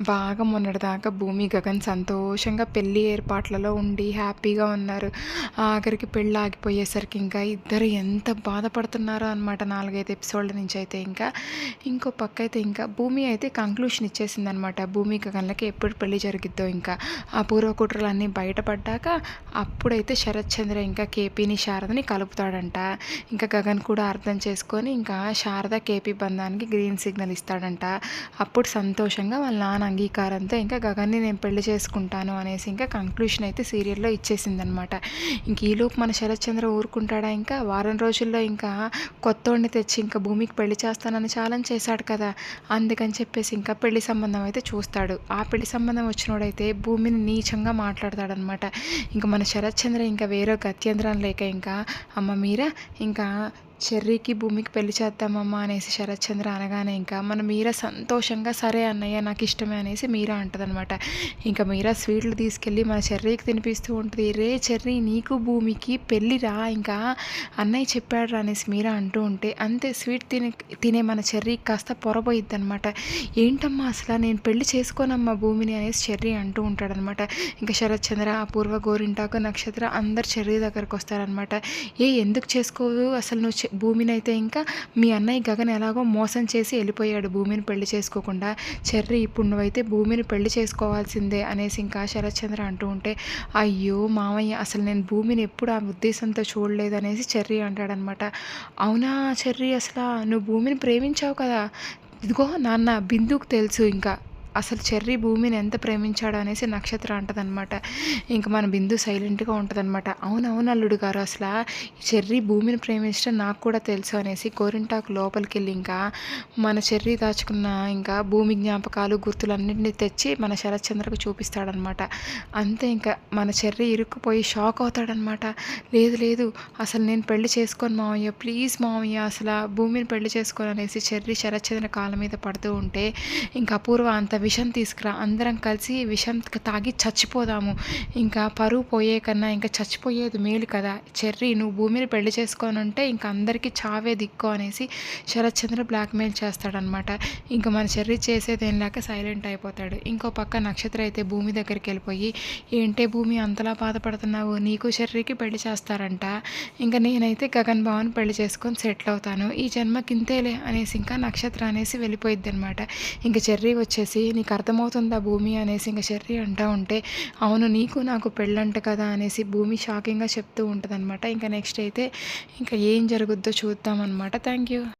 బాగా మొన్నటిదాకా భూమి గగన్ సంతోషంగా పెళ్ళి ఏర్పాట్లలో ఉండి హ్యాపీగా ఉన్నారు. ఆఖరికి పెళ్ళి ఆగిపోయేసరికి ఇంకా ఇద్దరు ఎంత బాధపడుతున్నారో అనమాట నాలుగైదు ఎపిసోడ్ల నుంచి అయితే ఇంకా. ఇంకో పక్క అయితే ఇంకా భూమి అయితే కంక్లూషన్ ఇచ్చేసింది అనమాట భూమి గగన్లకి ఎప్పుడు పెళ్ళి జరిగిద్దో ఇంకా. ఆ పూర్వకుట్రలన్నీ బయటపడ్డాక అప్పుడైతే శరత్ చంద్ర ఇంకా కేపీని శారదని కలుపుతాడంట. ఇంకా గగన్ కూడా అర్థం చేసుకొని ఇంకా శారద కేపీ బంధానికి గ్రీన్ సిగ్నల్ ఇస్తాడంట. అప్పుడు సంతోషంగా వాళ్ళ నాన్న అంగీకారంతో ఇంకా గగన్ని నేను పెళ్ళి చేసుకుంటాను అనేసి ఇంకా కంక్లూషన్ అయితే సీరియల్లో ఇచ్చేసిందనమాట. ఇంక ఈలోపు మన శరత్చంద్ర ఊరుకుంటాడా ఇంకా? వారం రోజుల్లో ఇంకా కొత్తోడిని తెచ్చి ఇంకా భూమికి పెళ్ళి చేస్తానని ఛాలెంజ్ చేశాడు కదా? అందుకని చెప్పేసి ఇంకా పెళ్ళి సంబంధం అయితే చూస్తాడు. ఆ పెళ్ళి సంబంధం వచ్చినోడైతే భూమిని నీచంగా మాట్లాడతాడనమాట. ఇంకా మన శరత్చంద్ర ఇంకా వేరే గత్యంతరం లేక ఇంకా అమ్మ మీరా ఇంకా చెర్రీకి భూమికి పెళ్ళి చేద్దామమ్మా అనేసి శరత్చంద్ర అనగానే ఇంకా మన మీరా సంతోషంగా సరే అన్నయ్య నాకు ఇష్టమే అనేసి మీరా అంటదనమాట. ఇంకా మీరా స్వీట్లు తీసుకెళ్ళి మన చెర్రీకి తినిపిస్తూ ఉంటుంది. రే చెర్రీ నీకు భూమికి పెళ్ళిరా ఇంకా అన్నయ్య చెప్పాడు రా అనేసి మీరా అంటూ ఉంటే అంతే స్వీట్ తినే తినే మన చెర్రీకి కాస్త పొరబోయిద్ది అనమాట ఏంటమ్మా అసలు నేను పెళ్ళి చేసుకోనమ్మా భూమిని అనేసి చెర్రీ అంటూ ఉంటాడనమాట. ఇంకా శరత్చంద్ర అపూర్వ గోరింటాకు నక్షత్ర అందరు చెర్రీ దగ్గరకు వస్తారనమాట. ఏ ఎందుకు చేసుకోవు అసలు నువ్వు భూమిని అయితే ఇంకా మీ అన్నయ్య గగన్ ఎలాగో మోసం చేసి వెళ్ళిపోయాడు భూమిని పెళ్ళి చేసుకోకుండా. చెర్రి ఇప్పుడు నువ్వైతే భూమిని పెళ్ళి చేసుకోవాల్సిందే అనేసి ఇంకా శరత్చంద్ర అంటూ ఉంటే అయ్యో మామయ్య అసలు నేను భూమిని ఎప్పుడు ఆ ఉద్దేశంతో చూడలేదు అనేసి చెర్రి అంటాడనమాట. అవునా చెర్రి అసలు నువ్వు భూమిని ప్రేమించావు కదా? ఇదిగో నాన్న బిందుకు తెలుసు ఇంకా. అసలు చెర్రీ భూమిని ఎంత ప్రేమించాడో అనేసి నక్షత్రం అంటదనమాట ఇంకా మన బిందు సైలెంట్గా ఉంటుందన్నమాట. అవునవును అల్లుడు గారు అసలు చెర్రీ భూమిని ప్రేమించడం నాకు కూడా తెలుసు అనేసి గోరింటాకు లోపలికి వెళ్ళి ఇంకా మన చెర్రీ దాచుకున్న ఇంకా భూమి జ్ఞాపకాలు గుర్తులన్నింటినీ తెచ్చి మన శరత్చంద్రకు చూపిస్తాడనమాట అంతే ఇంకా మన చెర్రీ ఇరుక్కుపోయి షాక్ అవుతాడనమాట లేదు లేదు అసలు నేను పెళ్ళి చేసుకోను మామయ్య ప్లీజ్ మామయ్య అసలు భూమిని పెళ్ళి చేసుకోను అనేసి చెర్రీ శరత్చంద్ర కాళ్ళ మీద పడుతూ ఉంటే ఇంకా అపూర్వ అంత విషం తీసుకురా అందరం కలిసి విషం తాగి చచ్చిపోదాము. ఇంకా పరువు పోయే కన్నా ఇంకా చచ్చిపోయేది మేలు కదా. చెర్రీ నువ్వు భూమిని పెళ్ళి చేసుకొని ఉంటే ఇంకా అందరికీ చావే దిక్కు అనేసి శరత్చంద్ర బ్లాక్మెయిల్ చేస్తాడనమాట ఇంకా మన చెర్రీ చేసేది ఏం లేక సైలెంట్ అయిపోతాడు. ఇంకో పక్క నక్షత్ర అయితే భూమి దగ్గరికి వెళ్ళిపోయి ఏంటే భూమి అంతలా బాధపడుతున్నావు? నీకు చెర్రీకి పెళ్ళి చేస్తారంట. ఇంకా నేనైతే గగన్ భావన్ పెళ్ళి చేసుకొని సెటిల్ అవుతాను. ఈ జన్మకింతేలే అనేసి ఇంకా నక్షత్ర అనేసి వెళ్ళిపోయిద్ది అనమాట ఇంకా చెర్రీ వచ్చేసి నీకు అర్థమవుతుందా భూమి అనేసి ఇంకా శర్రి అంటూ ఉంటే అవును నీకు నాకు పెళ్ళంట కదా అనేసి భూమి షాకింగ్గా చెప్తూ ఉంటుంది అనమాట ఇంకా నెక్స్ట్ అయితే ఇంకా ఏం జరుగుద్దో చూద్దామన్నమాట. Thank you